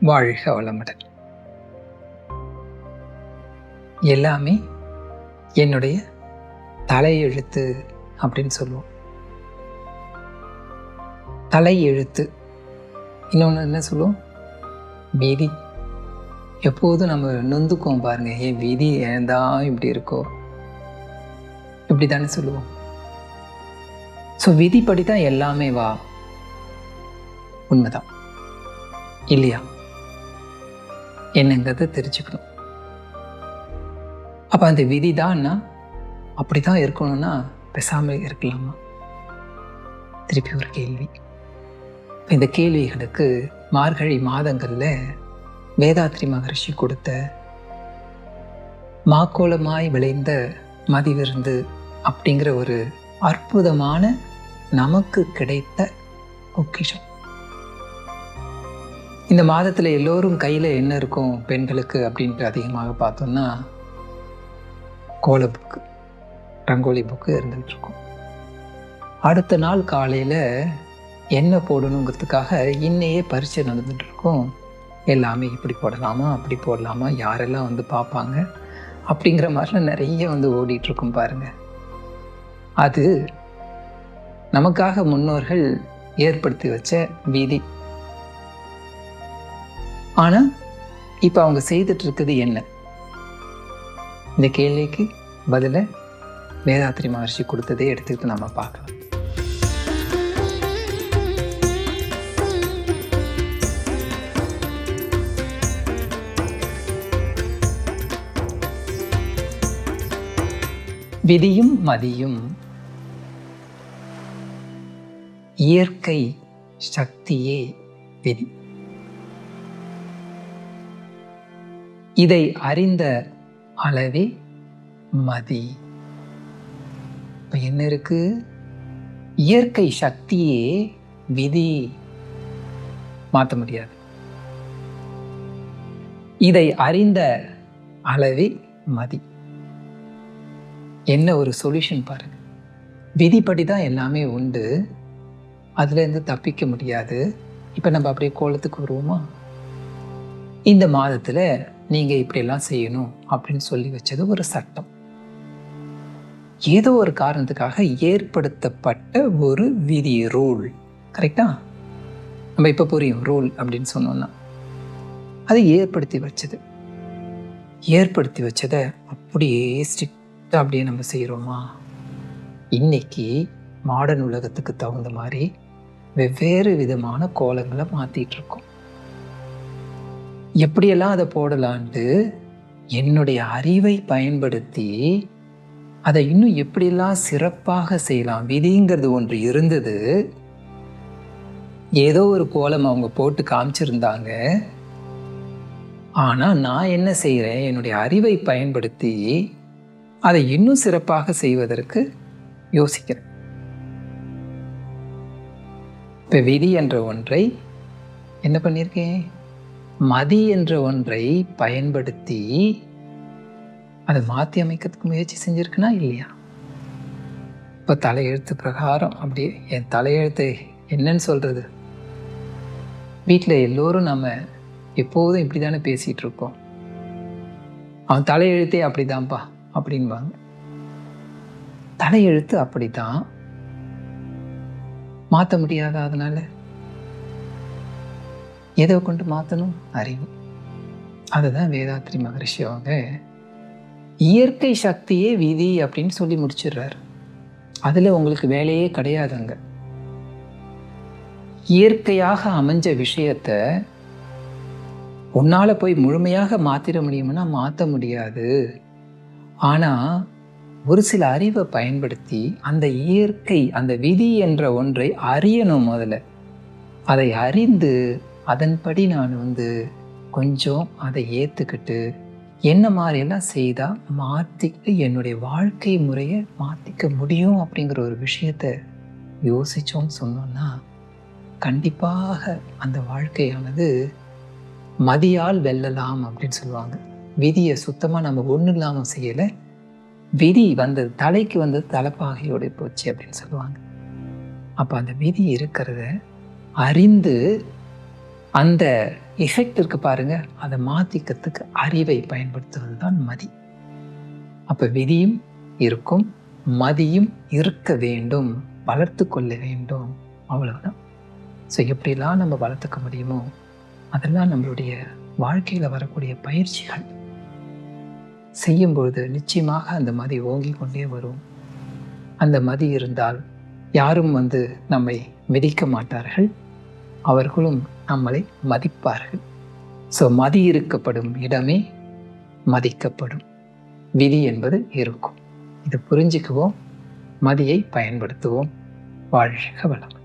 வாழ்க வளமுடன். எல்லாமே என்னுடைய தலையெழுத்து அப்படின்னு சொல்லுவோம். தலையெழுத்து. இன்னொன்று என்ன சொல்லுவோம்? விதி. எப்போதும் நம்ம நொந்துக்குவோம் பாருங்க. ஏன் விதி ஏன் இப்படி இருக்கோ? இப்படி தானே சொல்லுவோம். ஸோ விதிப்படி தான் எல்லாமே வா. உண்மைதான். இல்லையா? என்னங்கிறத தெரிஞ்சுக்கணும். அப்போ அந்த விதி தான்னா அப்படி தான் இருக்கணும்னா பெசாமல் இருக்கலாமா? திருப்பி ஒரு கேள்வி. இந்த கேள்விகளுக்கு மார்கழி மாதங்களில் வேதாத்ரி மகரிஷி கொடுத்த மாக்கோலமாய் விளைந்த மதிவிருந்து அப்படிங்கிற ஒரு அற்புதமான நமக்கு கிடைத்த பொக்கிஷம். இந்த மாதத்தில் எல்லோரும் கையில் என்ன இருக்கும் பெண்களுக்கு அப்படின்ட்டு அதிகமாக பார்த்தோம்னா கோல புக்கு ரங்கோலி புக்கு இருந்துகிட்டு இருக்கும். அடுத்த நாள் காலையில் என்ன போடணுங்கிறதுக்காக இன்னையே பரீட்சை நடந்துகிட்ருக்கும் எல்லாமே இப்படி போடலாமா அப்படி போடலாமா யாரெல்லாம் வந்து பார்ப்பாங்க அப்படிங்கிற மாதிரிலாம் நிறைய வந்து ஓடிட்டுருக்கும் பாருங்கள் அது நமக்காக முன்னோர்கள் ஏற்படுத்தி வச்ச வீதி. ஆனால் இப்போ அவங்க செய்துட்டு இருக்குது என்ன? இந்த கேள்விக்கு பதிலை வேதாத்திரி மகர்ஷி கொடுத்ததே எடுத்துக்கிட்டு நம்ம பார்க்கலாம். விதியும் மதியும். இயற்கை சக்தியே விதி. இதை அறிந்த அளவே மதி. இப்போ என்ன இருக்கு? இயற்கை சக்தியே விதி. மாற்ற முடியாது. இதை அறிந்த அளவே மதி. என்ன ஒரு சொல்யூஷன் பாருங்க. விதிப்படி தான் எல்லாமே உண்டு. அதுலேருந்து தப்பிக்க முடியாது. இப்போ நம்ம அப்படியே கோலத்துக்கு வருவோமா? இந்த மாதத்தில் நீங்கள் இப்படியெல்லாம் செய்யணும் அப்படின்னு சொல்லி வச்சது ஒரு சட்டம். ஏதோ ஒரு காரணத்துக்காக ஏற்படுத்தப்பட்ட ஒரு விதி ரூல் கரெக்டா நம்ம இப்போ புரியும் ரூல் அப்படின்னு சொன்னோம்னா. அது ஏற்படுத்தி வச்சது. ஏற்படுத்தி வச்சதை அப்படியே ஸ்ட்ரிக்டாக அப்படியே நம்ம செய்கிறோமா இன்னைக்கு மாடர்ன் உலகத்துக்கு தகுந்த மாதிரி வெவ்வேறு விதமான கோலங்களை மாற்றிட்டு இருக்கோம். எப்படியெல்லாம் அதை போடலான்ட்டு என்னுடைய அறிவை பயன்படுத்தி அதை இன்னும் எப்படியெல்லாம் சிறப்பாக செய்யலாம்? விதிங்கிறது ஒன்று இருந்தது. ஏதோ ஒரு கோலம் அவங்க போட்டு காமிச்சிருந்தாங்க. ஆனால் நான் என்ன செய்கிறேன் என்னுடைய அறிவை பயன்படுத்தி அதை இன்னும் சிறப்பாக செய்வதற்கு யோசிக்கிறேன். இப்போ விதி என்ற ஒன்றை என்ன பண்ணியிருக்கேன்? மதி என்ற ஒன்றை பயன்படுத்தி அதை மாற்றி அமைக்கிறதுக்கு முயற்சி செஞ்சுருக்குன்னா இல்லையா? இப்போ தலையெழுத்து பிரகாரம் அப்படியே என் தலையெழுத்து என்னன்னு சொல்கிறது வீட்டில் எல்லோரும் நம்ம எப்போதும் இப்படி தானே பேசிகிட்டு இருக்கோம். அவன் தலையெழுத்தே அப்படிதான்ப்பா அப்படின்பாங்க. தலையெழுத்து அப்படித்தான் மாற்ற முடியாத அதனால்? எதை கொண்டு மாற்றணும் அறிவு. அதுதான் வேதாத்ரி மகரிஷி அவங்க இயற்கை சக்தியே விதி அப்படின்னு சொல்லி முடிச்சிடுறாரு. அதில் உங்களுக்கு வேலையே கிடையாதுங்க. இயற்கையாக அமைஞ்ச விஷயத்த உன்னால் போய் முழுமையாக மாற்றிட முடியும்னா மாற்ற முடியாது. ஆனால் ஒரு சில அறிவை பயன்படுத்தி அந்த இயற்கை அந்த விதி என்ற ஒன்றை அறியணும் முதல்ல. அதை அறிந்து அதன்படி நான் வந்து கொஞ்சம் அதை ஏற்றுக்கிட்டு என்ன மாதிரியெல்லாம் செய்தால் மாற்றிக்கிட்டு என்னுடைய வாழ்க்கை முறையை மாற்றிக்க முடியும் அப்படிங்கிற ஒரு விஷயத்த யோசித்தோம்னு சொன்னோன்னா கண்டிப்பாக அந்த வாழ்க்கையானது மதியால் வெல்லலாம் அப்படின்னு சொல்லுவாங்க. விதியை சுத்தமாக நம்ம ஒன்றும் இல்லாமல் செய்யலை. விதி வந்தது தலைக்கு வந்தது தலைப்பாகையோடு போச்சு அப்படின்னு சொல்லுவாங்க. அப்போ அந்த விதி இருக்கிறத அறிந்து அந்த எஃபெக்ட் இருக்கு பாருங்க. அதை மாற்றிக்கிறதுக்கு அறிவை பயன்படுத்துவது தான் மதி. அப்போ விதியும் இருக்கும் மதியும் இருக்க வேண்டும் வளர்த்து கொள்ள வேண்டும். அவ்வளவுதான். ஸோ எப்படிலாம் நம்ம வளர்த்துக்க முடியுமோ அதெல்லாம் நம்மளுடைய வாழ்க்கையில் வரக்கூடிய பயிற்சிகள். செய்யும்பொழுது நிச்சயமாக அந்த மதி ஓங்கி கொண்டே வரும். அந்த மதி இருந்தால் யாரும் வந்து நம்மை மிதிக்க மாட்டார்கள். அவர்களும் நம்மளை மதிப்பார்கள். ஸோ மதி இருக்கப்படும் இடமே மதிக்கப்படும். விதி என்பது இருக்கும். இது புரிஞ்சுக்குவோம். மதியை பயன்படுத்துவோம். வாழ்க வளம்.